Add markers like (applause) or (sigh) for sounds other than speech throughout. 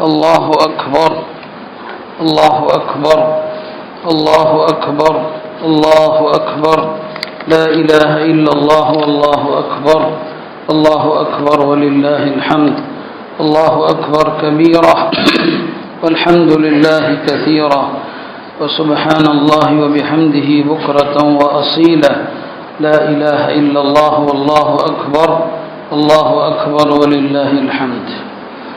الله أكبر الله أكبر الله أكبر الله أكبر. لا إله إلا الله والله أكبر الله أكبر ولله الحمد الله أكبر كبيرا (coughs) والحمد لله كثيرا وسبحان الله وبحمده بكرة وأصيلا لا إله إلا الله والله أكبر الله أكبر ولله الحمد.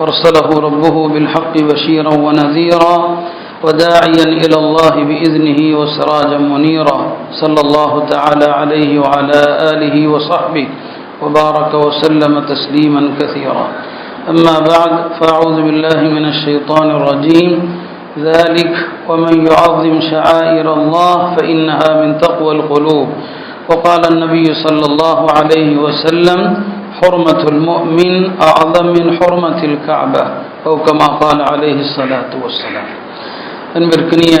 أرسله ربه بالحق بشيرا ونذيرا وداعيا إلى الله بإذنه وسراجا منيرا صلى الله تعالى عليه وعلى آله وصحبه وبارك وسلم تسليما كثيرا. أما بعد فأعوذ بالله من الشيطان الرجيم. ذلك ومن يعظم شعائر الله فإنها من تقوى القلوب. وقال النبي صلى الله عليه وسلم حرمة المؤمن أعظم من حرمة الكعبة أو كما قال عليه الصلاة والسلام அன்பிற்கினிய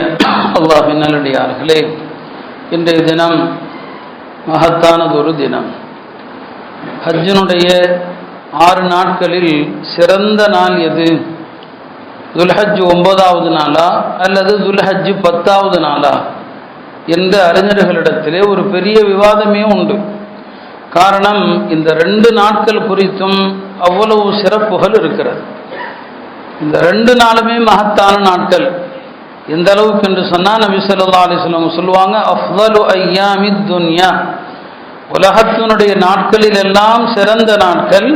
அல்லாஹின் நல்லடியார்களே இன்றைய தினம் மகத்தானதொரு தினம் ஹஜ்ஜினுடைய ஆறு நாட்களில் சிறந்த நாள் எது துல்ஹஜ் ஒன்பதாவது நாளா அல்லது துல்ஹஜ் பத்தாவது நாளா என்ற அறிஞர்களிடத்திலே ஒரு பெரிய விவாதமே உண்டு காரணம் இந்த ரெண்டு நாட்கள் குறித்தும் அவ்வளவு சிறப்புகள் இருக்கிறது. இந்த ரெண்டு நாளுமே மகத்தான நாட்கள். எந்த அளவுக்கு என்று சொன்னால் நபி சொல்லா அலிஸ்லம் சொல்லுவாங்க அஃதலு ஐயாமி துன்யா. உலகத்தினுடைய நாட்களில் எல்லாம் சிறந்த நாட்கள்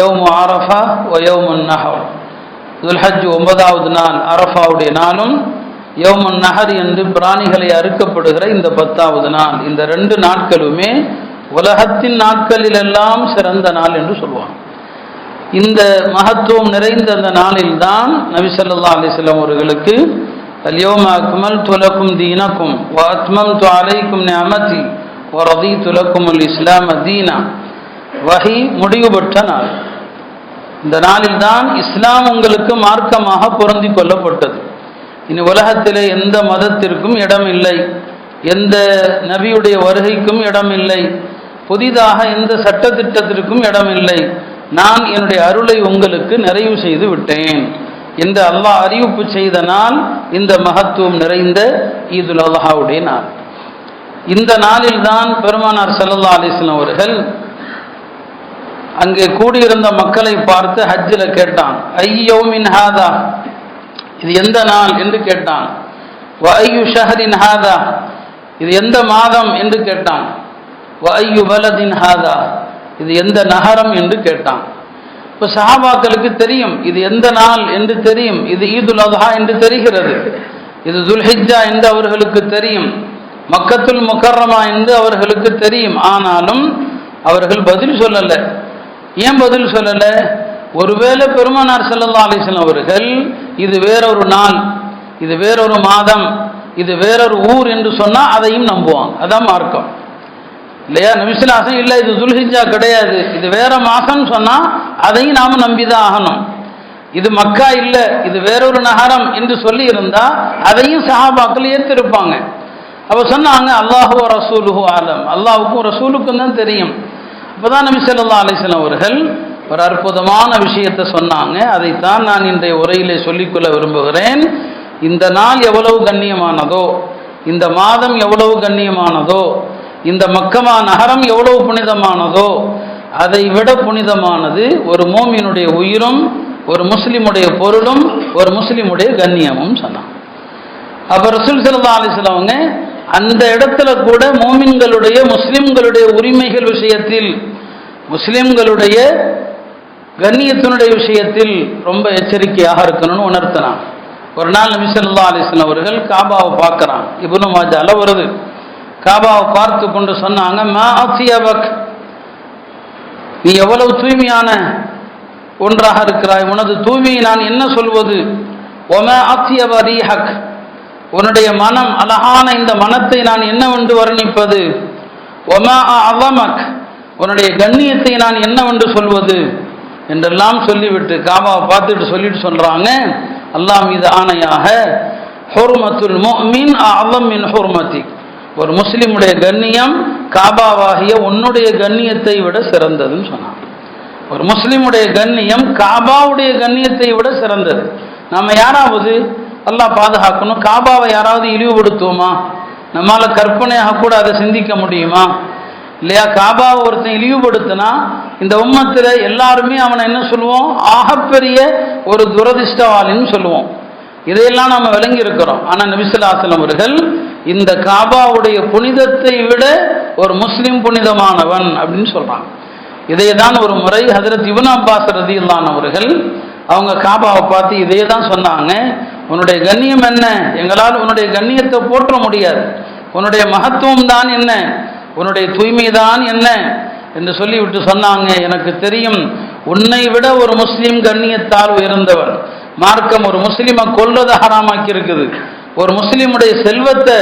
யௌமு அரஃபா ஒ யௌமுன் நஹர். துல்ஹஜ் ஒன்பதாவது நாள் அரஃபாவுடைய நாளும் யௌமுன் நஹர் என்று பிராணிகளை அறுக்கப்படுகிற இந்த பத்தாவது நாள். இந்த ரெண்டு நாட்களுமே உலகத்தின் நாட்களில் எல்லாம் சிறந்த நாள் என்று சொல்லுவாங்க. இந்த மகத்துவம் நிறைந்த அந்த நாளில்தான் நபி சொல்லா அலிஸ்லாம் அவர்களுக்கு அல்யோம அக்மல் துலக்கும் தீனக்கும் வாத்மம் து அலைக்கும் நியமதி வரதி துலக்கும் அல் இஸ்லாம் தீனா. வகை முடிவுபட்ட நாள். இந்த நாளில்தான் இஸ்லாம் உங்களுக்கு மார்க்கமாக பொருந்தி கொள்ளப்பட்டது. இனி உலகத்திலே எந்த மதத்திற்கும் இடம் இல்லை எந்த நபியுடைய வருகைக்கும் இடம் இல்லை புதிதாக எந்த சட்டத்திட்டத்திற்கும் இடமில்லை. நான் என்னுடைய அருளை உங்களுக்கு நிறைவு செய்து விட்டேன். என்று அல்லாஹ் அறிவிப்பு செய்த நாள் இந்த மகத்துவம் நிறைந்த ஈதுல் அல்லாஹாவுடைய நாள். இந்த நாளில் தான் பெருமானார் சல்லல்லா அலிஸ்லாம் அவர்கள் அங்கே கூடியிருந்த மக்களை பார்த்து ஹஜ்ஜில் கேட்டான். ஐயோமின் ஹாதா? இது எந்த நாள்? என்று கேட்டான். ஐயு ஷஹரின் ஹாதா? இது எந்த மாதம்? என்று கேட்டான். வயு பலதின் ஹாதா. இது எந்த நகரம் என்று கேட்டான். இப்போ சஹாபாக்களுக்கு தெரியும் இது எந்த நாள் என்று தெரியும் இது ஈதுல் அதஹா என்று தெரிகிறது. இது துல்ஹிஜா என்று அவர்களுக்கு தெரியும் மக்கத்துல் முக்கர்ரமா என்று அவர்களுக்கு தெரியும். ஆனாலும் அவர்கள் பதில் சொல்லலை. ஏன் பதில் சொல்லலை? ஒருவேளை பெருமானார் செல்லல்லா அலிஸ்லாம் அவர்கள் இது வேறொரு நாள் இது வேறொரு மாதம் இது வேறொரு ஊர் என்று சொன்னால் அதையும் நம்புவாங்க. அதான் மார்க்கம். இல்லையா? நபிசுலாசம் இல்லை இது துல்ஹிஜா கிடையாது. இது வேற மாசம்னு சொன்னால் அதையும் நாம் நம்பிதான் ஆகணும். இது மக்கா இல்லை இது வேறொரு நகரம் என்று சொல்லி இருந்தால் அதையும் சஹாபாக்கள் ஏற்றிருப்பாங்க அப்போ சொன்னாங்க அல்லாஹு ரசூலுஹு ஆலம். அல்லாஹுக்கும் ரசூலுக்கும் தான் தெரியும். அப்போதான் நபி சொல்லா அலிஸ்லாம் அவர்கள் ஒரு அற்புதமான விஷயத்தை சொன்னாங்க. அதைத்தான் நான் இன்றைய உரையிலே சொல்லிக்கொள்ள விரும்புகிறேன். இந்த நாள் எவ்வளவு கண்ணியமானதோ இந்த மாதம் எவ்வளவு கண்ணியமானதோ இந்த மக்கமா நகரம் எவ்வளவு புனிதமானதோ அதை விட புனிதமானது ஒரு மோமியனுடைய உயிரும் ஒரு முஸ்லீமுடைய பொருளும் ஒரு முஸ்லீமுடைய கண்ணியமும் சொன்னான். அப்போ ரசூல் சல்லா அலிஸ்லவங்க அந்த இடத்துல கூட மோமின்களுடைய முஸ்லிம்களுடைய உரிமைகள் விஷயத்தில் முஸ்லிம்களுடைய கண்ணியத்தினுடைய விஷயத்தில் ரொம்ப எச்சரிக்கையாக இருக்கணும்னு உணர்த்தினான். ஒரு நாள் நபி சொல்லா அலிஸ்லாம் அவர்கள் காபாவை பார்க்குறான். இப்னு மாஜால வருது காபாவை பார்த்து கொண்டு சொன்னாங்க மா அத்தியபக் நீ எவ்வளவு தூய்மையான ஒன்றாக இருக்கிறாய்? உனது தூய்மையை நான் என்ன சொல்வது? ஒம அத்தியவ ரீஹக் உன்னுடைய மனம் அழகான இந்த மனத்தை நான் என்னவென்று வர்ணிப்பது? ஒம அவமக் உன்னுடைய கண்ணியத்தை நான் என்னவென்று சொல்வது? என்றெல்லாம் சொல்லிவிட்டு காபாவை பார்த்துட்டு சொல்லிட்டு சொல்றாங்க அல்லாம் மீது ஆணையாக ஹுர்மத்துல் முஃமின் அவம் மின் ஹுர்மதி ஒரு முஸ்லிமுடைய கண்ணியம் காபாவாகிய உன்னுடைய கண்ணியத்தை விட சிறந்ததுன்னு சொன்னான். ஒரு முஸ்லீமுடைய கண்ணியம் காபாவுடைய கண்ணியத்தை விட சிறந்தது. நம்ம யாராவது அல்லாஹ் பாதுகாக்கணும் காபாவை யாராவது இழிவுபடுத்துவோமா? நம்மளால் கற்பனையாக கூட அதை சிந்திக்க முடியுமா? இல்லையா காபாவை ஒருத்தன் இழிவுபடுத்தினா இந்த உம்மத்தில் எல்லாருமே அவனை என்ன சொல்லுவோம்? ஆகப்பெரிய ஒரு துரதிர்ஷ்டவாளின்னு சொல்லுவோம். இதையெல்லாம் நம்ம விளங்கி இருக்கிறோம் ஆனால் நபிசுல்லாசலம் அவர்கள் இந்த காபாவுடைய புனிதத்தை விட ஒரு முஸ்லிம் புனிதமானவன் அப்படின்னு சொல்றாங்க. இதை தான் ஒரு முறை ஹதரத் இவன் அப்பாஸ் ரதி அவர்கள் அவங்க காபாவை பார்த்து இதே தான் சொன்னாங்க. உன்னுடைய கண்ணியம் என்ன? எங்களால் உன்னுடைய கண்ணியத்தை போற்ற முடியாது. உன்னுடைய மகத்துவம் தான் என்ன? உன்னுடைய தூய்மை தான் என்ன? என்று சொல்லிவிட்டு சொன்னாங்க. எனக்கு தெரியும் உன்னை விட ஒரு முஸ்லீம் கண்ணியத்தால் உயர்ந்தவன் மார்க்கம் ஒரு முஸ்லீமை கொல்லதை ஹராமாக்கி இருக்குது ஒரு முஸ்லீமுடைய செல்வத்தை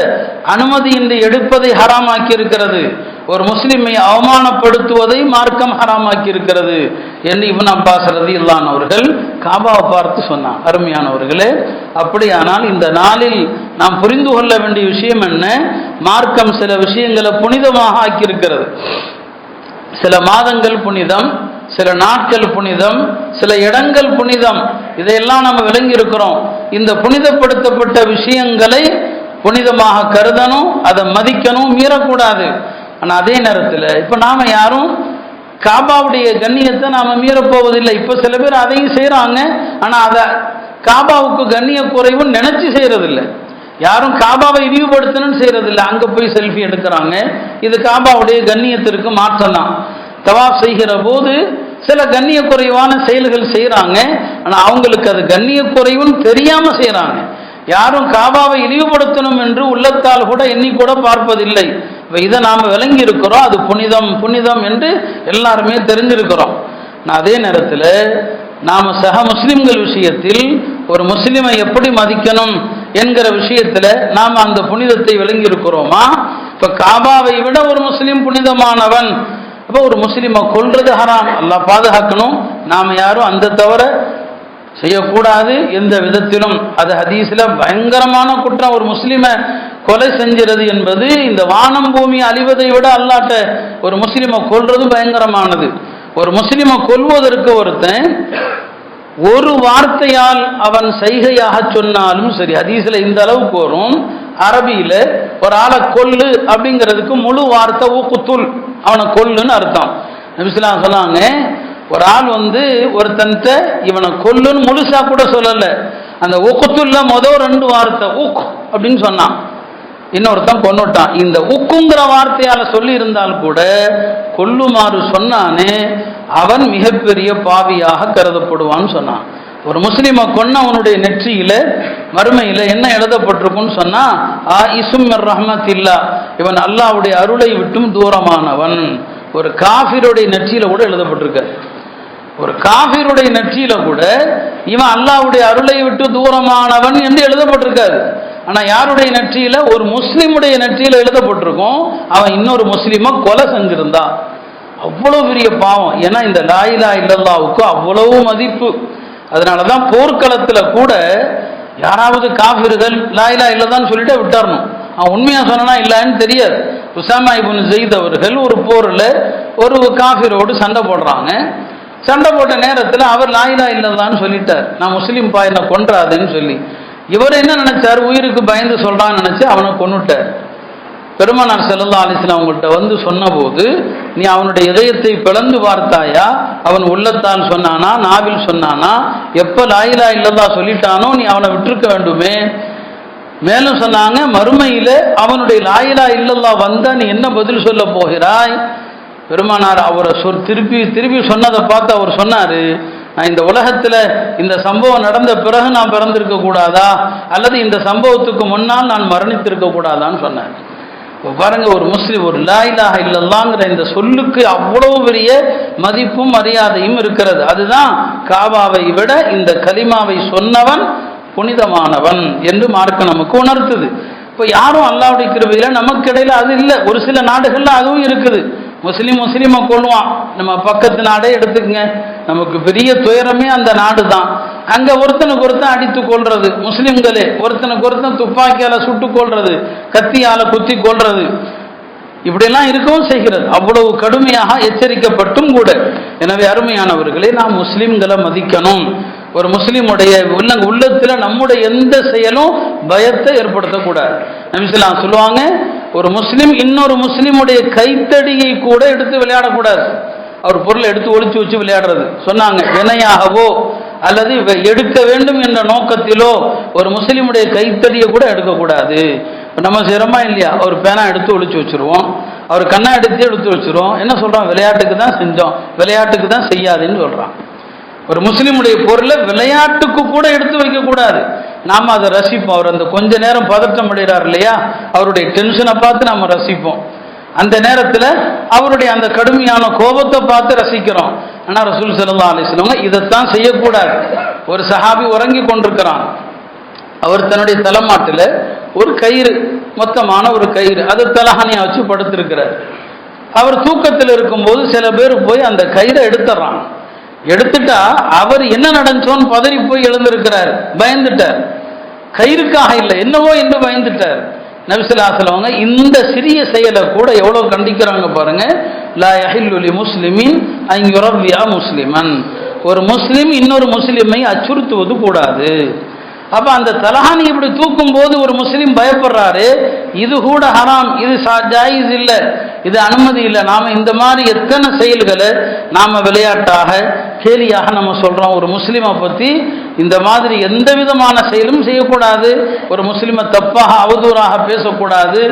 அனுமதியின்றி எடுப்பதை ஹராமாக்கி இருக்கிறது ஒரு முஸ்லீமை அவமானப்படுத்துவதை மார்க்கம் ஹராமாக்கி இருக்கிறது என்று இவன் அப்பாஸ் ரதி இல்லானவர்கள் காபாவை பார்த்து சொன்னான் அருமையானவர்களே அப்படியானால் இந்த நாளில் நாம் புரிந்து கொள்ள வேண்டிய விஷயம் என்ன? மார்க்கம் சில விஷயங்களை புனிதமாக ஆக்கியிருக்கிறது. சில மாதங்கள் புனிதம் சில நாட்கள் புனிதம் சில இடங்கள் புனிதம். இதையெல்லாம் நம்ம விளங்கி இருக்கிறோம் இந்த புனிதப்படுத்தப்பட்ட விஷயங்களை புனிதமாக கருதணும் அதை மதிக்கணும் மீறக்கூடாது. ஆனால் அதே நேரத்தில் இப்போ நாம் யாரும் காபாவுடைய கண்ணியத்தை நாம் மீறப்போவதில்லை. இப்போ சில பேர் அதையும் செய்கிறாங்க ஆனால் அதை காபாவுக்கு கண்ணிய குறைவுன்னு நினச்சி செய்கிறதில்லை யாரும் காபாவை இழிவுபடுத்தணும்னு செய்கிறதில்ல அங்கே போய் செல்ஃபி எடுக்கிறாங்க. இது காபாவுடைய கண்ணியத்திற்கு மாற்றம் தான். தவாப் செய்கிற போது சில கண்ணிய குறைவான செயல்கள் செய்கிறாங்க ஆனால் அவங்களுக்கு அது கண்ணிய குறைவுன்னு தெரியாமல் செய்கிறாங்க யாரும் காபாவை இழிவுபடுத்தணும் என்று உள்ளத்தால் கூட எண்ணிக்கூட பார்ப்பதில்லை. பார்ப்பதில்லை இதை நாம் விளங்கி இருக்கிறோம் அது புனிதம் புனிதம் என்று எல்லாருமே தெரிஞ்சிருக்கிறோம். அதே நேரத்தில் நாம் சக முஸ்லிம்கள் விஷயத்தில் ஒரு முஸ்லிமை எப்படி மதிக்கணும் என்கிற விஷயத்தில் நாம் அந்த புனிதத்தை விளங்கி இருக்கிறோமா இப்போ காபாவை விட ஒரு முஸ்லீம் புனிதமானவன் அப்போ ஒரு முஸ்லீமை கொல்றது ஹராம். எல்லாம் பாதுகாக்கணும். நாம் யாரும் அந்த தவிர செய்யக்கூடாது எந்த விதத்திலும். அது ஹதீஸில் பயங்கரமான குற்றம். ஒரு முஸ்லீமை கொலை செஞ்சிறது என்பது இந்த வானம் பூமி அழிவதை விட அல்லாட்ட ஒரு முஸ்லீமை கொல்றது பயங்கரமானது. ஒரு முஸ்லீமை கொல்வதற்கு ஒருத்தன் ஒரு வார்த்தையால் அவன் செய்கையாக சொன்னாலும் சரி ஹதீஸில் இந்த அளவுக்கு வரும். அரபியில் ஒரு ஆளை கொல்லு அப்படிங்கிறதுக்கு முழு வார்த்தை ஊக்குத்துல். அவனை கொல்லுன்னு அர்த்தம். நபிஸ்லாம் சொல்லாங்க ஒரு ஆள் வந்து ஒருத்தன்ட்ட இவனை கொல்லுன்னு முழுசா கூட சொல்லலை. அந்த ஊக்குத்துல்ல மொதல் ரெண்டு வார்த்தை ஊக் அப்படின்னு சொன்னான். இன்னொருத்தன் கொன்னுட்டான். இந்த உக்குங்கிற வார்த்தையால சொல்லி இருந்தால் கூட கொல்லுமாறு சொன்னானே அவன் மிகப்பெரிய பாவியாக கருதப்படுவான்னு சொன்னான். ஒரு முஸ்லீமை கொன்னவனுடைய நெற்றியில மறுமையில என்ன எழுதப்பட்டிருக்குன்னு சொன்னா ஆ இசும் ரஹமத் இல்லா இவன் அல்லாவுடைய அருளை விட்டும் தூரமானவன். ஒரு காஃபிருடைய நெற்றியில கூட எழுதப்பட்டிருக்க. ஒரு காஃபிருடைய நெற்றியில கூட இவன் அல்லாவுடைய அருளை விட்டு தூரமானவன் என்று எழுதப்பட்டிருக்காரு. ஆனா யாருடைய நெற்றியில? ஒரு முஸ்லீமுடைய நெற்றியில எழுதப்பட்டிருக்கும். அவன் இன்னொரு முஸ்லீமை கொலை செஞ்சிருந்தா அவ்வளவு பெரிய பாவம். ஏன்னா இந்த லாயிலா இல்லல்லாவுக்கு அவ்வளவு மதிப்பு. அதனால தான் போர்க்களத்தில் கூட யாராவது காஃபிர்கள் லாயிலா இல்லைதான்னு சொல்லிட்டு விட்டாரணும். அவன் உண்மையாக சொன்னா இல்லைன்னு தெரியாது. உசாமா இபுன் ஜெயித் அவர்கள் ஒரு போரில் ஒரு காஃபிரோடு சண்டை போடுறாங்க. சண்டை போட்ட நேரத்தில் அவர் லாயிலா இல்லைதான்னு சொல்லிட்டார். நான் முஸ்லீம் பா என்ன கொன்றாதுன்னு சொல்லி. இவர் என்ன நினைச்சார்? உயிருக்கு பயந்து சொல்றான்னு நினைச்சு அவனை கொண்டுட்டார் பெருமானார் செல்லல்லா அலிஸ்லாம் அவங்கள்ட்ட வந்து சொன்னபோது நீ அவனுடைய இதயத்தை பிளந்து பார்த்தாயா? அவன் உள்ளத்தால் சொன்னானா நாவில் சொன்னானா எப்போ லாயிலா இல்லதா சொல்லிட்டானோ நீ அவனை விட்டுருக்க வேண்டுமே. மேலும் சொன்னாங்க மறுமையில் அவனுடைய லாயிலா இல்லல்லா வந்தா நீ என்ன பதில் சொல்ல போகிறாய்? பெருமானார் அவரை சொல் திருப்பி திருப்பி சொன்னதை பார்த்து அவர் சொன்னார் நான் இந்த உலகத்தில் இந்த சம்பவம் நடந்த பிறகு நான் பிறந்திருக்க கூடாதா? அல்லது இந்த சம்பவத்துக்கு முன்னால் நான் மரணித்திருக்க கூடாதான்னு சொன்னார். பாருங்க ஒரு முஸ்லீம் ஒரு லாயிலாக இல்லல்லாங்கிற இந்த சொல்லுக்கு அவ்வளவு பெரிய மதிப்பும் மரியாதையும் இருக்கிறது. அதுதான் காபாவை விட இந்த கலிமாவை சொன்னவன் புனிதமானவன் என்று மார்க்க நமக்கு உணர்த்துது. இப்போ யாரும் அல்லாவுடைய கிருபையில் நமக்கு இடையில அது இல்லை. ஒரு சில நாடுகளில் அதுவும் இருக்குது. முஸ்லீம் முஸ்லீமை கொள்ளுவான் நம்ம பக்கத்து நாடே எடுத்துக்கங்க. நமக்கு பெரிய துயரமே அந்த நாடு தான் அங்கே ஒருத்தனுக்கு ஒருத்தன் அடித்து கொள்றது முஸ்லீம்களே ஒருத்தனுக்கு ஒருத்தன் துப்பாக்கியால் சுட்டு கொள்றது கத்தியால் குத்தி கொள்றது இப்படிலாம் இருக்கவும் செய்கிறது. அவ்வளவு கடுமையாக எச்சரிக்கப்பட்டும் கூட. எனவே அருமையானவர்களே நாம் முஸ்லீம்களை மதிக்கணும். ஒரு முஸ்லீமுடைய உள்ள உள்ளத்தில் நம்முடைய எந்த செயலும் பயத்தை ஏற்படுத்தக்கூடாது. நபிசுலாம் சொல்லுவாங்க ஒரு முஸ்லீம் இன்னொரு முஸ்லீமுடைய கைத்தடியை கூட எடுத்து விளையாடக்கூடாது. அவர் பொருளை எடுத்து ஒழிச்சு வச்சு விளையாடுறது. சொன்னாங்க வினையாகவோ அல்லது எடுக்க வேண்டும் என்ற நோக்கத்திலோ ஒரு முஸ்லீமுடைய கைத்தடியை கூட எடுக்கக்கூடாது. நம்ம சிரமமாக இல்லையா? ஒரு பேனா எடுத்து ஒழிச்சு வச்சுருவோம். அவர் கண்ணா எடுத்து எடுத்து வச்சுருவோம். என்ன சொல்கிறோம் விளையாட்டுக்கு தான் செஞ்சோம். விளையாட்டுக்கு தான் செய்யாதுன்னு சொல்கிறான் ஒரு முஸ்லீமுடைய பொருளை விளையாட்டுக்கு கூட எடுத்து வைக்கக்கூடாது. நாம் அதை ரசிப்போம். அவர் அந்த கொஞ்ச நேரம் பதற்றம் அடைகிறார் இல்லையா? அவருடைய டென்ஷனை பார்த்து நம்ம ரசிப்போம். அந்த நேரத்தில் அவருடைய அந்த கடுமையான கோபத்தை பார்த்து ரசிக்கிறோம். ஆனால் ரசூல் சல்லா அலிஸ்லவங்க இதைத்தான் செய்யக்கூடாது. ஒரு சஹாபி உறங்கி கொண்டிருக்கிறான். அவர் தன்னுடைய தலைமாட்டில் ஒரு கயிறு மொத்தமான ஒரு கயிறு அது தலஹானியா வச்சு படுத்திருக்கிறார். அவர் தூக்கத்தில் இருக்கும்போது சில பேர் போய் அந்த கயிறை எடுத்துடுறான். எடுத்துட்டா அவர் என்ன நடந்துச்சோன்னு பதறி போய் எழுந்திருக்கிறார். பயந்துட்டார். கயிறுக்காக இல்லை என்னவோ என்று பயந்துட்டார். நபிசுலாசலவங்க இந்த சிறிய செயலை கூட எவ்வளோ கண்டிக்கிறாங்க பாருங்க. லா யஹில்லுலி முஸ்லிமின் அங்குரவ்யா முஸ்லிமன். ஒரு முஸ்லீம் இன்னொரு முஸ்லீமை அச்சுறுத்துவது கூடாது. அப்போ அந்த தலஹானி இப்படி தூக்கும் போது ஒரு முஸ்லீம் பயப்படுறாரு இது கூட ஹராம் இது ஜாயிஸ் இல்லை. இது அனுமதி இல்லை. நாம் இந்த மாதிரி எத்தனை செயல்களை நாம் விளையாட்டாக கேலியாக நம்ம சொல்கிறோம் ஒரு முஸ்லீமை பற்றி இந்த மாதிரி எந்த விதமான செயலும் செய்யக்கூடாது. ஒரு முஸ்லீமை தப்பாக அவதூறாக பேசக்கூடாது.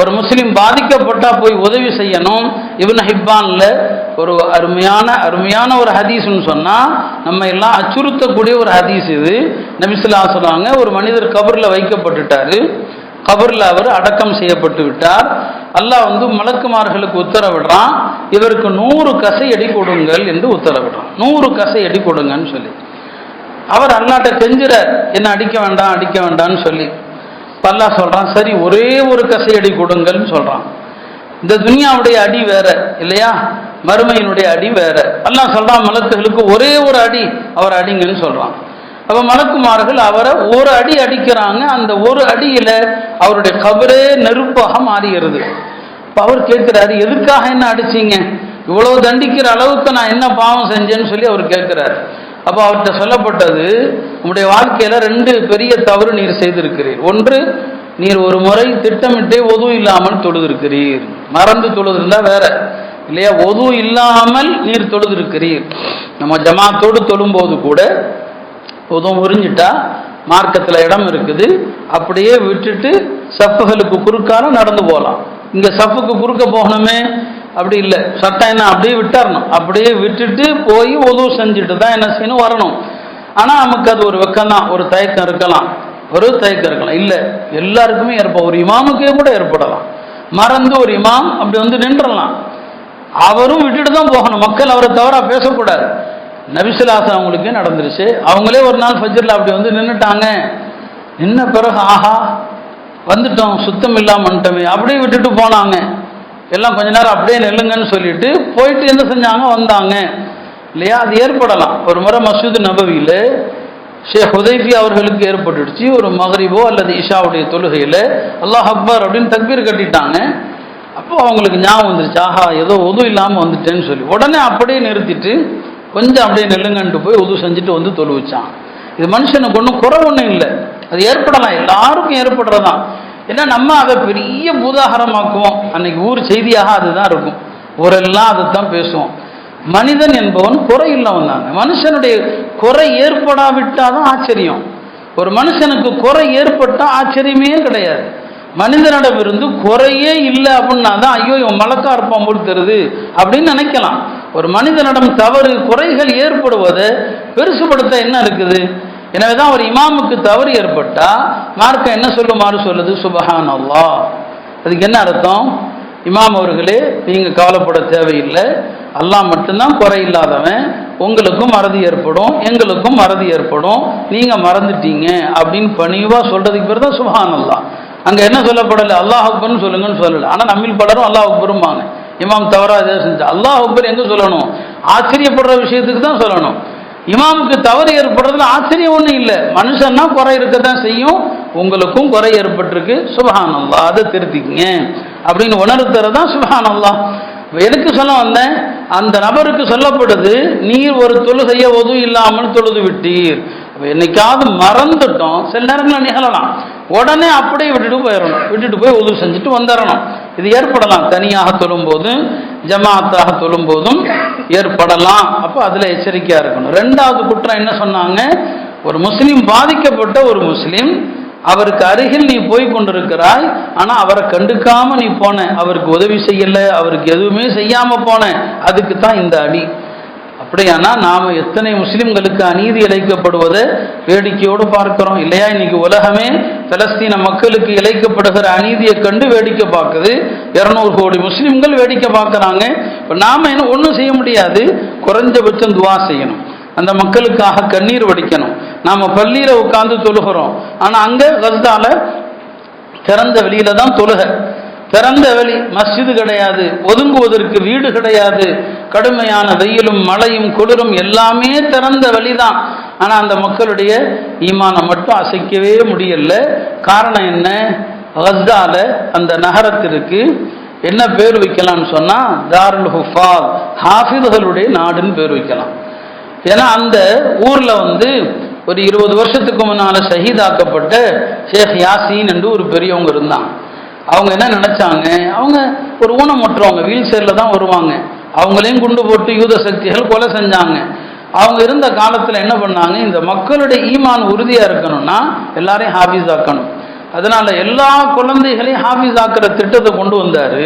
ஒரு முஸ்லீம் பாதிக்கப்பட்டால் போய் உதவி செய்யணும். இவன் ஹிப்பானில் ஒரு அருமையான அருமையான ஒரு ஹதீஸ்னு சொன்னால் நம்ம எல்லாம் அச்சுறுத்தக்கூடிய ஒரு ஹதீஸ் இது. நபிசுல்லா சொல்லுவாங்க ஒரு மனிதர் கபரில் வைக்கப்பட்டுட்டாரு. கபரில் அவர் அடக்கம் செய்யப்பட்டு விட்டார். அல்லாஹ் வந்து மலக்குமார்களுக்கு உத்தரவிடுறான். இவருக்கு நூறு கசையடி கொடுங்கள் என்று உத்தரவிடுறான். நூறு கசையடி கொடுங்கன்னு சொல்லி. அவர் அல்லாட்ட கெஞ்சுறார் என்ன அடிக்க வேண்டாம் அடிக்க வேண்டாம்னு சொல்லி. பல்லா சொல்கிறான் சரி ஒரே ஒரு கசையடி கொடுங்கள்னு சொல்கிறான் இந்த துனியாவுடைய அடி வேற இல்லையா? மறுமையினுடைய அடி வேற. அல்லாஹ் சொல்கிறான் மலக்குகளுக்கு ஒரே ஒரு அடி அவர் அடிங்கன்னு சொல்கிறான் அப்ப மலக்குமார்கள் அவரை ஒரு அடி அடிக்கிறாங்க. அந்த ஒரு அடியில அவருடைய கபரே நெருப்பாக மாறுகிறது. இப்போ அவர் கேட்கிறாரு எதுக்காக என்ன அடிச்சீங்க? இவ்வளவு தண்டிக்கிற அளவுக்கு நான் என்ன பாவம் செஞ்சேன்னு சொல்லி அவர் கேட்குறாரு. அப்போ அவர்கிட்ட சொல்லப்பட்டது உங்களுடைய வாழ்க்கையில ரெண்டு பெரிய தவறு நீர் செய்திருக்கிறீர். ஒன்று நீர் ஒரு முறை திட்டமிட்டே ஒது இல்லாமல் தொழுதிருக்கிறீர். மறந்து தொழுதுருந்தா வேற. இல்லையா? ஒது இல்லாமல் நீர் தொழுதிருக்கிறீர். நம்ம ஜமாத்தோடு தொழும்போது கூட உதவும் உறிஞ்சிட்டா மார்க்கத்தில் இடம் இருக்குது. அப்படியே விட்டுட்டு சப்புகளுக்கு குறுக்கால நடந்து போகலாம் இங்கே சப்புக்கு குறுக்க போகணுமே? அப்படி இல்லை. சட்டம் என்ன அப்படியே விட்டுறணும். அப்படியே விட்டுட்டு போய் உதவு செஞ்சுட்டு தான் என்ன செய்யணும்? வரணும். ஆனால் நமக்கு அது ஒரு வெக்கம்தான் ஒரு தயக்கம் இருக்கலாம். ஒரு தயக்கம் இருக்கலாம். இல்லை. எல்லாருக்குமே ஏற்படும் ஒரு இமாமுக்கே கூட ஏற்படலாம். மறந்து ஒரு இமாம் அப்படி வந்து நின்றலாம். அவரும் விட்டுட்டு தான் போகணும். மக்கள் அவரை தவறாக பேசக்கூடாது. நபிசுலாசன் அவங்களுக்கே நடந்துருச்சு. அவங்களே ஒரு நாள் ஃபஜ்ரில் அப்படி வந்து நின்றுட்டாங்க நின்ன பிறகு ஆஹா வந்துட்டோம் சுத்தம் இல்லாமல் வந்துட்டோமே அப்படியே விட்டுட்டு போனாங்க. எல்லாம் கொஞ்ச நேரம் அப்படியே நெல்லுங்கன்னு சொல்லிட்டு போயிட்டு என்ன செஞ்சாங்க? வந்தாங்க. இல்லையா? அது ஏற்படலாம். ஒரு முறை மசூது நபவியில் ஷேக் ஹுதைஃபி அவர்களுக்கு ஏற்பட்டுடுச்சு. ஒரு மகரிபோ அல்லது இஷாவுடைய தொழுகையில் அல்லாஹ் அக்பர் அப்படின்னு தக்பீர் கட்டிட்டாங்க. அப்போ அவங்களுக்கு ஞாபகம் வந்துருச்சு. ஆஹா ஏதோ உதவும் இல்லாமல் வந்துட்டேன்னு சொல்லி. உடனே அப்படியே நிறுத்திட்டு கொஞ்சம் அப்படியே நெல்லுங்கன்ட்டு போய் உது செஞ்சுட்டு வந்து தொழுவிச்சான் இது மனுஷனுக்கு ஒன்றும் குறை ஒன்றும் இல்லை. அது ஏற்படலாம். எல்லாருக்கும் ஏற்படுறதான் ஏன்னா நம்ம அதை பெரிய பூதாகரமாக்குவோம். அன்னைக்கு ஊர் செய்தியாக அதுதான் இருக்கும். ஊரெல்லாம் அதை தான் பேசுவோம். மனிதன் என்பவன் குறை இல்லவன் தான். மனுஷனுடைய குறை ஏற்படாவிட்டாதான் ஆச்சரியம். ஒரு மனுஷனுக்கு குறை ஏற்பட்டால் ஆச்சரியமே கிடையாது. மனிதனிடமிருந்து குறையே இல்லை அப்படின்னா தான் ஐயோ இவன் மலக்கா இருப்பான் போல் தருது அப்படின்னு நினைக்கலாம். ஒரு மனிதனிடம் தவறு குறைகள் ஏற்படுவதை பெருசுபடுத்த என்ன இருக்குது? எனவே தான் ஒரு இமாமுக்கு தவறு ஏற்பட்டா மார்க்கம் என்ன சொல்லுமாறு சொல்லுது? சுபஹான் அல்லா அதுக்கு என்ன அர்த்தம்? இமாம் அவர்களே நீங்கள் கவலைப்பட தேவையில்லை. அல்லாஹ் மட்டும்தான் குறை இல்லாதவன். உங்களுக்கும் மறதி ஏற்படும் எங்களுக்கும் மறதி ஏற்படும். நீங்கள் மறந்துட்டீங்க அப்படின்னு பணிவாக சொல்கிறதுக்கு பேர் தான் சுபான் அல்லா அங்கே என்ன சொல்லப்படலை? அல்லாஹ் அக்பர்னு சொல்லுங்கன்னு சொல்லலை. ஆனால் நம்மில் பலரும் அல்லாஹ் அக்பரும்பாங்க. இமாம் தவறாக இதை செஞ்சா. அல்லாஹ் அக்பர் எங்கே சொல்லணும்? ஆச்சரியப்படுற விஷயத்துக்கு தான் சொல்லணும். இமாமுக்கு தவறு ஏற்படுறதுல ஆச்சரியம் ஒன்றும் இல்லை. மனுஷன்னா குறை இருக்கத்தான் செய்யும். உங்களுக்கும் குறை ஏற்பட்டிருக்கு. சுபஹான் அல்லா அதை திருத்திக்கங்க. அப்படின்னு உணர்த்துறது தான் சுபஹான் அல்லா எதுக்கு சொல்ல வந்தேன்? அந்த நபருக்கு சொல்லப்படுது நீர் ஒரு தொழு செய்ய ஒது இல்லாமல் தொழுது விட்டீர். என்னைக்காவது மறந்துட்டோம். சில நேரங்களில் நிகழலாம். உடனே அப்படியே விட்டுட்டு போயிடணும். விட்டுட்டு போய் உதவு செஞ்சுட்டு வந்துடணும். இது ஏற்படலாம். தனியாக தொழும்போதும் ஜமாத்தாக தொழும்போதும் ஏற்படலாம். அப்போ அதில் எச்சரிக்கையாக இருக்கணும். ரெண்டாவது குற்றம் என்ன சொன்னாங்க? ஒரு முஸ்லீம் பாதிக்கப்பட்ட ஒரு முஸ்லீம் அவருக்கு அருகில் நீ போய் கொண்டிருக்கிறாய் ஆனால் அவரை கண்டுக்காமல் நீ போன. அவருக்கு உதவி செய்யல அவருக்கு எதுவுமே செய்யாமல் போன. அதுக்கு தான் இந்த அடி அப்படியானா நாம எத்தனை முஸ்லிம்களுக்கு அநீதி இழைக்கப்படுவதை? வேடிக்கையோடு பார்க்கிறோம். இல்லையா? இன்னைக்கு உலகமே பலஸ்தீன மக்களுக்கு இழைக்கப்படுகிற அநீதியை கண்டு வேடிக்கை பார்க்குது. இருநூறு கோடி முஸ்லிம்கள் வேடிக்கை பார்க்குறாங்க. இப்போ நாம என்ன ஒன்றும் செய்ய முடியாது. குறைஞ்சபட்சம் துவா செய்யணும். அந்த மக்களுக்காக கண்ணீர் வடிக்கணும். நாம பள்ளியில உட்கார்ந்து தொழுகிறோம். ஆனா அங்க கஸ்தால திறந்த வெளியில தான் தொழுக. திறந்த வெளி மஸ்ஜிது கிடையாது ஒதுங்குவதற்கு வீடு கிடையாது. கடுமையான வெயிலும் மழையும் குளிரும் எல்லாமே திறந்த வழிதான் ஆனால் அந்த மக்களுடைய ஈமானை மட்டும் அசைக்கவே முடியல. காரணம் என்ன? ஹஸ்தால அந்த நகரத்திற்கு என்ன பேர் வைக்கலாம்னு சொன்னால் தாருல் ஹுஃபால் ஹாஃபிதுகளுடைய நாடுன்னு பேர் வைக்கலாம். ஏன்னா அந்த ஊரில் வந்து ஒரு இருபது வருஷத்துக்கு முன்னால் ஷஹீதாக்கப்பட்ட ஷேக் யாசீன் என்று ஒரு பெரியவங்க இருந்தான். அவங்க என்ன நினைச்சாங்க? அவங்க ஒரு ஊனமுற்றவங்க வீல் சேர்ல தான் வருவாங்க. அவங்களையும் குண்டு போட்டு யூத சக்திகள் கொலை செஞ்சாங்க. அவங்க இருந்த காலத்தில் என்ன பண்ணாங்க? இந்த மக்களுடைய ஈமான் உறுதியாக இருக்கணும்னா எல்லாரையும் ஹாஃபீஸ் ஆக்கணும் அதனால எல்லா குழந்தைகளையும் ஹாஃபீஸ் ஆக்கிற திட்டத்தை கொண்டு வந்தார்.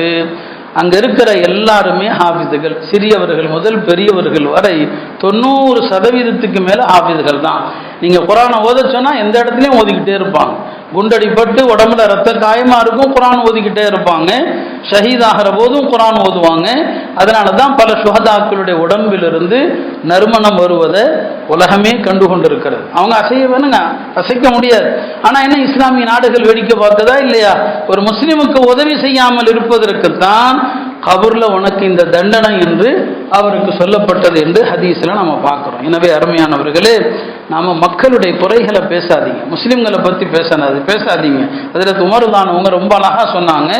அங்கே இருக்கிற எல்லாருமே ஹாஃபிதுகள் சிறியவர்கள் முதல் பெரியவர்கள் வரை தொண்ணூறு சதவீதத்துக்கு மேலே ஹாஃபிதுகள் தான். நீங்கள் குரானை ஓத சொன்னால் எந்த இடத்துலையும் ஓதிக்கிட்டே இருப்பாங்க. குண்டடிப்பட்டு உடம்புல ரத்த காயமாக இருக்கும் குரான் ஓதிக்கிட்டே இருப்பாங்க. ஷஹீதாகிற போதும் குரான் ஓதுவாங்க. அதனால தான் பல சுகதாக்களுடைய உடம்பிலிருந்து நறுமணம் வருவதை உலகமே கண்டு கொண்டிருக்கிறது அவங்க அசைய வேணுங்க அசைக்க முடியாது. ஆனால் என்ன இஸ்லாமிய நாடுகள் வேடிக்கை பார்த்ததா இல்லையா? ஒரு முஸ்லீமுக்கு உதவி செய்யாமல் இருப்பதற்குத்தான் கபூரில் உனக்கு இந்த தண்டனை என்று அவருக்கு சொல்லப்பட்டது என்று ஹதீஸில் நம்ம பார்க்குறோம். எனவே அருமையானவர்களே நாம் மக்களுடைய குறைகளை பேசாதீங்க. முஸ்லீம்களை பற்றி பேசாது பேசாதீங்க. அதில் உமருதானவங்க ரொம்ப அழகாக சொன்னாங்க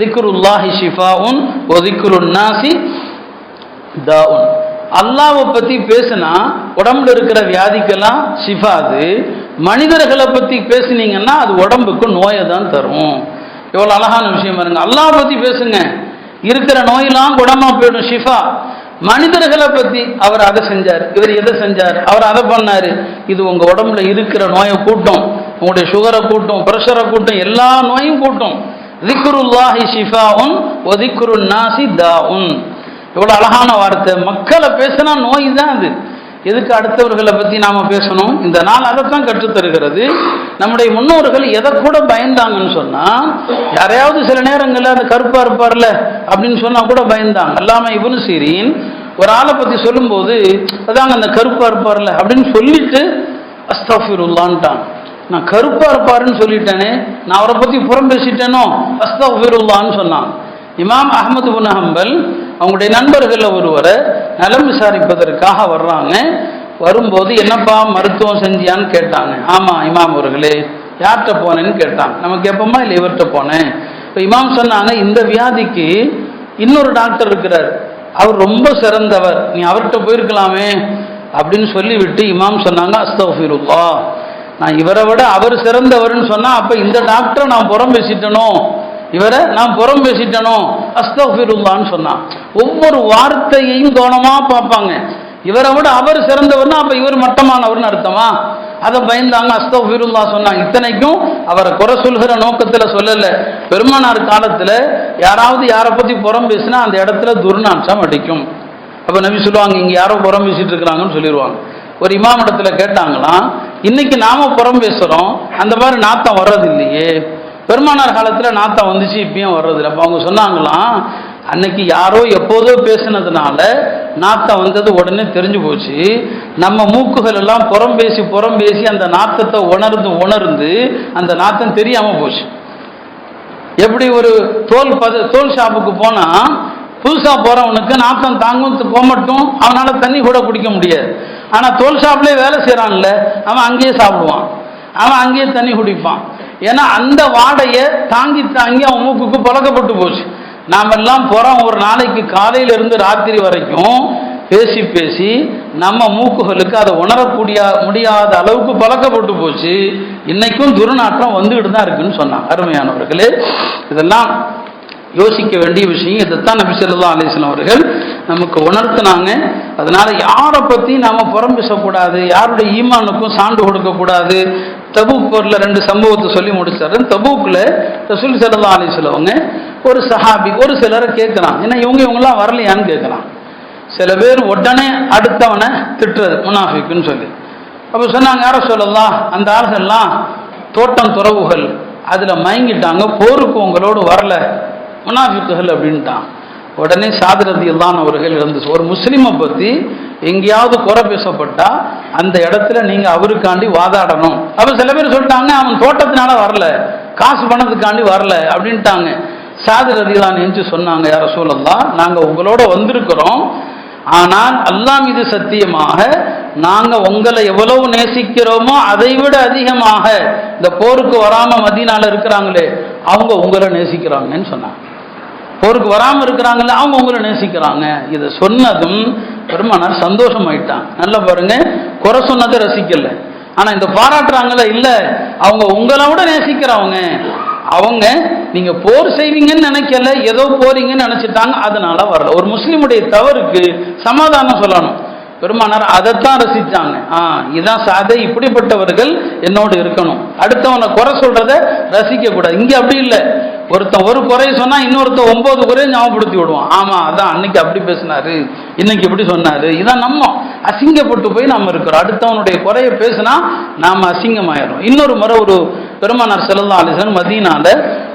திக்ருல்லாஹி ஷிஃபாவுன் ஒ திக்ருன் நாசி தாவுன் அல்லாவை பற்றி பேசினா உடம்புல இருக்கிற வியாதிக்கெல்லாம் ஷிஃபாது மனிதர்களை பற்றி பேசுனீங்கன்னா அது உடம்புக்கு நோயை தான் தரும். எவ்வளோ அழகான விஷயம் பாருங்க. அல்லாவை பற்றி பேசுங்க. இருக்கிற நோயெல்லாம் குணமா போயிடும் ஷிஃபா. மனிதர்களை பத்தி அவர் அதை செஞ்சார். இவர் எதை செஞ்சார்? அவர் அதை பண்ணாரு. இது உங்க உடம்புல இருக்கிற நோயை கூட்டும். உங்களுடைய சுகரை கூட்டும் பிரஷரை கூட்டும் எல்லா நோயும் கூட்டும். திக்ருல்லாஹி ஷிஃபா உன் திக்ருன் நாசி தாஉன். இவ்வளோ அழகான வார்த்தை. மக்களை பேசினா நோய் தான் அது. எதுக்கு அடுத்தவர்களை பற்றி நாம் பேசணும்? இந்த நாள் அதைத்தான் கற்றுத்தருகிறது. நம்முடைய முன்னோர்கள் எதை கூட பயந்தாங்கன்னு சொன்னால் யாரையாவது சில நேரங்களில் அந்த கருப்பாக இருப்பார்ல அப்படின்னு சொன்னால் கூட பயந்தாங்க. அல்லாமல் இவனு சீரின் ஒரு ஆளை பற்றி சொல்லும்போது அதாங்க அந்த கருப்பாக இருப்பார்ல அப்படின்னு சொல்லிட்டு அஸ்தஃபிருல்லான்ட்டான் நான் கருப்பாக இருப்பாருன்னு சொல்லிட்டேனே நான் அவரை பற்றி புறம் பேசிட்டேனோ? அஸ்தஃபிருல்லான்னு சொன்னான் இமாம் அகமது புன் ஹம்பல் அவங்களுடைய நண்பர்களில் ஒருவரை நலம் விசாரிப்பதற்காக வர்றாங்க. வரும்போது என்னப்பா மருத்துவம் செஞ்சியான்னு கேட்டாங்க. ஆமாம் இமாம் அவர்களே யார்கிட்ட போனேன்னு கேட்டாங்க. நமக்கு எப்பமா இல்லை இவர்கிட்ட போனேன். இப்போ இமாம் சொன்னாங்க இந்த வியாதிக்கு இன்னொரு டாக்டர் இருக்கிறார். அவர் ரொம்ப சிறந்தவர். நீ அவர்கிட்ட போயிருக்கலாமே அப்படின்னு சொல்லிவிட்டு இமாம் சொன்னாங்க அஸ்தஃபிருல்லா. நான் இவரை விட அவர் சிறந்தவர்னு சொன்னால் அப்போ இந்த டாக்டரை நான் புறம் பேசிட்டனோ? இவரை நான் புறம் பேசிட்டனோ? அஸ்தஃபிருல்லான்னு சொன்னான். ஒவ்வொரு வார்த்தையையும் கவனமா பார்ப்பாங்க. இவரை விட அவர் சிறந்தவர்னா அப்ப இவர் மட்டமானவர்னு அர்த்தமா? அதை பயந்தாங்க அஸ்தஃபிருல்லா சொன்னாங்க. இத்தனைக்கும் அவரை குறை சொல்கிற நோக்கத்துல சொல்லல. பெருமானார் காலத்துல யாராவது யாரை பத்தி புறம் பேசினா அந்த இடத்துல துர்நாற்றம் அடிக்கும். அப்ப நபி சொல்லுவாங்க இங்க யாரோ புறம் பேசிட்டு இருக்கிறாங்கன்னு சொல்லிடுவாங்க ஒரு இமாம் கேட்டாங்களாம் இன்னைக்கு நாம புறம் பேசுறோம். அந்த மாதிரி நாத்தம் வர்றது இல்லையே பெருமானார் காலத்தில் நாத்தம் வந்துச்சு இப்பயும் வர்றதில்ல அப்போ அவங்க சொன்னாங்களாம் அன்னைக்கு யாரோ எப்போதோ பேசுனதுனால நாத்தம் வந்தது உடனே தெரிஞ்சு போச்சு. நம்ம மூக்குகள் எல்லாம் புறம் பேசி புறம் பேசி அந்த நாத்தத்தை உணர்ந்து உணர்ந்து அந்த நாத்தம் தெரியாம போச்சு. எப்படி ஒரு தோல் பத தோல் ஷாப்புக்கு போனா புதுசா போறவனுக்கு நாத்தம் தாங்கும் கோமட்டும் அவனால தண்ணி கூட குடிக்க முடியாது. ஆனா தோல் ஷாப்லயே வேலை செய்யறான்ல அவன் அங்கேயே சாப்பிடுவான். அவன் அங்கேயே தண்ணி குடிப்பான். ஏன்னா அந்த வாடையை தாங்கி தாங்கி அவன் மூக்குக்கு பழக்கப்பட்டு போச்சு. நாமெல்லாம் போகிறோம் ஒரு நாளைக்கு காலையிலிருந்து ராத்திரி வரைக்கும் பேசி பேசி நம்ம மூக்குகளுக்கு அதை உணரக்கூடிய முடியாத அளவுக்கு பழக்கப்பட்டு போச்சு. இன்னைக்கும் துர்நாற்றம் வந்துகிட்டு தான் இருக்குன்னு சொன்னான். அருமையானவர்களே இதெல்லாம் யோசிக்க வேண்டிய விஷயம். இதைத்தான் நபி ஸல்லல்லாஹு அலைஹி அவர்கள் நமக்கு உணர்த்தினாங்க. அதனால யாரை பற்றி நாம புறம் பேசக்கூடாது? யாருடைய ஈமானுக்கும் சான்று கொடுக்கக்கூடாது? தபூக் போர்ல ரெண்டு சம்பவத்தை சொல்லி முடிச்சாரு. தபூக்கில் ரசூல் ஸல்லல்லாஹு அலி வஸல்லம் ஒரு சஹாபி ஒரு சிலரை கேட்குறான். ஏன்னா இவங்க இவங்கெல்லாம் வரலையான்னு கேட்குறான். சில பேர் உடனே அடுத்தவனை திட்டுறது முனாஃபிக்குன்னு சொல்லி. அப்போ சொன்னாங்க யார சொல்லலாம் அந்த ஆள்கள்லாம் தோட்டம் துறவுகள். அதில் மயங்கிட்டாங்க போருக்கு உங்களோடு வரல. முனாஃபிக்குகள் அப்படின்ட்டான். உடனே சாதிரதி எல்லாம் அவர்கள் இருந்துச்சு ஒரு முஸ்லீமை பற்றி எங்கேயாவது குறை பேசப்பட்டா அந்த இடத்துல நீங்கள் அவருக்காண்டி வாதாடணும். அப்போ சில பேர் சொல்லிட்டாங்க அவன் தோட்டத்தினால வரல. காசு பணத்துக்காண்டி வரல அப்படின்ட்டாங்க. சாதி ரதிலான் நெஞ்சு சொன்னாங்க யார சூழல்லாம் நாங்கள் உங்களோட வந்திருக்கிறோம். ஆனால் அல்லாஹ் மீது சத்தியமாக நாங்கள் உங்களை எவ்வளவு நேசிக்கிறோமோ அதை விட அதிகமாக இந்த போருக்கு வராமல் மதியனால் இருக்கிறாங்களே அவங்க உங்களை நேசிக்கிறாங்கன்னு சொன்னாங்க. போருக்கு வராமல் இருக்கிறாங்கல்ல அவங்க உங்களை நேசிக்கிறாங்க. இதை சொன்னதும் பெருமானார் சந்தோஷமாயிட்டான் நல்லா பாருங்க குறை சொன்னதை ரசிக்கல. ஆனால் இந்த பாராட்டுறாங்கல்ல இல்லை அவங்க உங்களை விட நேசிக்கிறவங்க. அவங்க நீங்க போர் செய்வீங்கன்னு நினைக்கல ஏதோ போறீங்கன்னு நினைச்சிட்டாங்க அதனால வரல. ஒரு முஸ்லீமுடைய தவறுக்கு சமாதானம் சொல்லணும். பெருமானார் அதைத்தான் ரசிச்சாங்க. ஆ இதான் சாதை இப்படிப்பட்டவர்கள் என்னோடு இருக்கணும். அடுத்தவனை குறை சொல்றத ரசிக்க கூடாது இங்க அப்படி இல்லை. ஒருத்தன் ஒரு குறைய சொன்னா இன்னொருத்தன் ஒன்பது குறைய ஞாபகப்படுத்தி விடுவான். ஆமா அதான் அன்னைக்கு அப்படி பேசினாரு. இன்னைக்கு இப்படி சொன்னாரு. இதான் நம்ம. அசிங்கப்பட்டு போய் நம்ம இருக்கிறோம். அடுத்தவனுடைய குறைய பேசினா நாம அசிங்கமாயிரும் இன்னொரு முறை ஒரு பெருமானார் செல்லல்லா அலிசன் மதியனால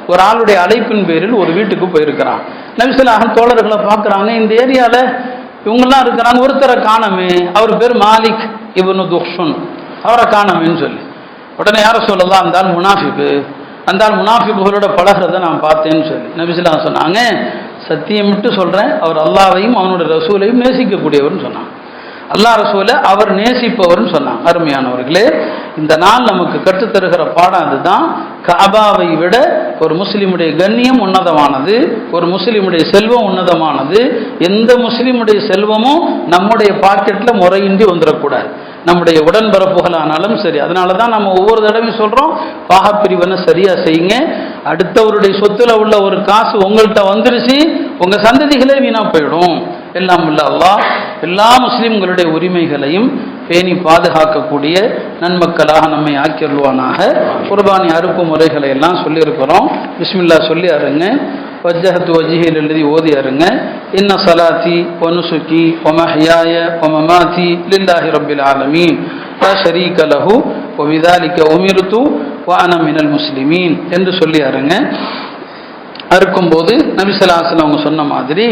ஒரு ஆளுடைய அழைப்பின் பேரில் ஒரு வீட்டுக்கு போயிருக்கிறான். நபிசலாக தோழர்களை பார்க்குறாங்க. இந்த ஏரியாவில் இவங்கெல்லாம் இருக்கிறாங்க. ஒருத்தரை காணமே. அவர் பேர் மாலிக் இவனு துக்ஷுன் அவரை காணமேன்னு சொல்லி. உடனே யாரை சொல்லலாம் அந்த முனாஃபிக்கு. அந்த ஆள் முனாஃபிக்குகளோட பழகிறத நான் பார்த்தேன்னு சொல்லி. நபிசுல்லா சொன்னாங்க சத்தியம் விட்டு சொல்கிறேன் அவர் அல்லாவையும் அவனோட ரசூலையும் நேசிக்கக்கூடியவர்னு சொன்னான். அல்லாஹ் ரசூலை அவர் நேசிப்பவர்னு சொன்னாங்க அருமையானவர்களே இந்த நாள் நமக்கு கற்றுத்தருகிற பாடம் அதுதான். கபாவை விட ஒரு முஸ்லீமுடைய கண்ணியம் உன்னதமானது ஒரு முஸ்லீமுடைய செல்வம் உன்னதமானது. எந்த முஸ்லீமுடைய செல்வமும் நம்முடைய பாக்கெட்டில் முறையின்றி வந்துடக்கூடாது நம்முடைய உடன்பரப்புகளானாலும் சரி. அதனால தான் நம்ம ஒவ்வொரு தடவையும் சொல்கிறோம் பாகப்பிரிவனை சரியாக செய்யுங்க. அடுத்தவருடைய சொத்துல உள்ள ஒரு காசு உங்கள்கிட்ட வந்துருச்சு உங்கள் சந்ததிகளே வீணாக போயிடும். எல்லாம் உள்ள எல்லா முஸ்லீம்களுடைய உரிமைகளையும் பேணி பாதுகாக்கக்கூடிய நன்மக்களாக நம்மை ஆக்கிடுவானாக குர்பானி அறுப்பு முறைகளை எல்லாம் சொல்லியிருக்கிறோம். பிஸ்மில்லா சொல்லி அருங்க வஜ்ஜஹத்து வஜிஹில் எழுதி ஓதி அருங்க இன்ன சலாத்தி ஒனுசுக்கி ஒமஹியாய ஒமமாத்தி லில்லாஹி ரப்பில் ஆலமீன் ப ஷரீக லஹு ஒவிதாலிக்க உமிருத்து வான மினல் முஸ்லிமீன் என்று சொல்லி அருங்க. அறுக்கும்போது நபிசலாசன் அவங்க சொன்ன மாதிரி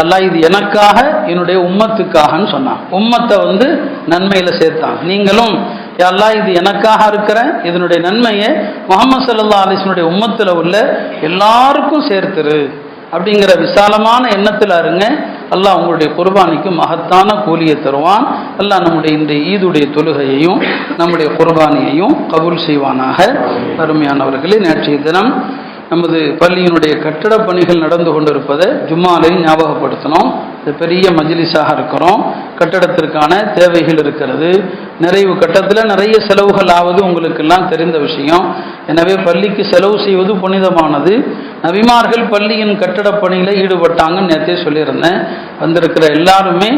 எல்லாம் இது எனக்காக என்னுடைய உம்மத்துக்காகன்னு சொன்னான். உம்மத்தை வந்து நன்மையில் சேர்த்தான். நீங்களும் எல்லாம் இது எனக்காக இருக்கிறேன். இதனுடைய நன்மையை முகமது சல்லா அலிஸ்னுடைய உம்மத்தில் உள்ள எல்லாருக்கும் சேர்த்துரு. அப்படிங்கிற விசாலமான எண்ணத்தில் இருங்க. அல்லாஹ் உங்களுடைய குர்பானிக்கு மகத்தான கூலியை தருவான். அல்லாஹ் நம்முடைய இந்த ஈதுடைய தொழுகையையும் நம்முடைய குர்பானியையும் கபூல் செய்வானாக. அருமையானவர்களே நேற்றைய தினம் நமது பள்ளியினுடைய கட்டட பணிகள் நடந்து கொண்டிருப்பதை ஜும்மாலையும் ஞாபகப்படுத்தணும் இது பெரிய மஜிலிஸாக இருக்கிறோம். கட்டடத்திற்கான தேவைகள் இருக்கிறது. நிறைவு கட்டத்தில் நிறைய செலவுகள் ஆவது உங்களுக்கெல்லாம் தெரிந்த விஷயம். எனவே பள்ளிக்கு செலவு செய்வது புனிதமானது. நபிமார்கள் பள்ளியின் கட்டட பணியில் ஈடுபட்டாங்கன்னு நேற்றே சொல்லியிருந்தேன். வந்திருக்கிற எல்லாருமே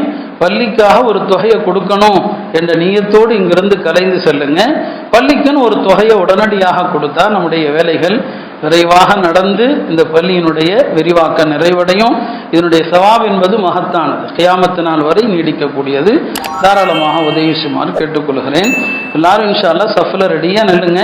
பள்ளிக்காக ஒரு தொகையை கொடுக்கணும் என்ற நீயத்தோடு இங்கிருந்து கலைந்து செல்லுங்க. பள்ளிக்குன்னு ஒரு தொகையை உடனடியாக கொடுத்தா நம்முடைய வேலைகள் விரைவாக நடந்து இந்த பள்ளியினுடைய விரிவாக்க நிறைவடையும். இதனுடைய சவாப் என்பது மகத்தானது. கியாமத்து நாள் வரை நீடிக்கக்கூடியது. தாராளமாக உதவி செய்யுமாறு கேட்டுக்கொள்கிறேன். எல்லாரும் இன்ஷால்லா சஃபில் ரெடியாக நில்லுங்க.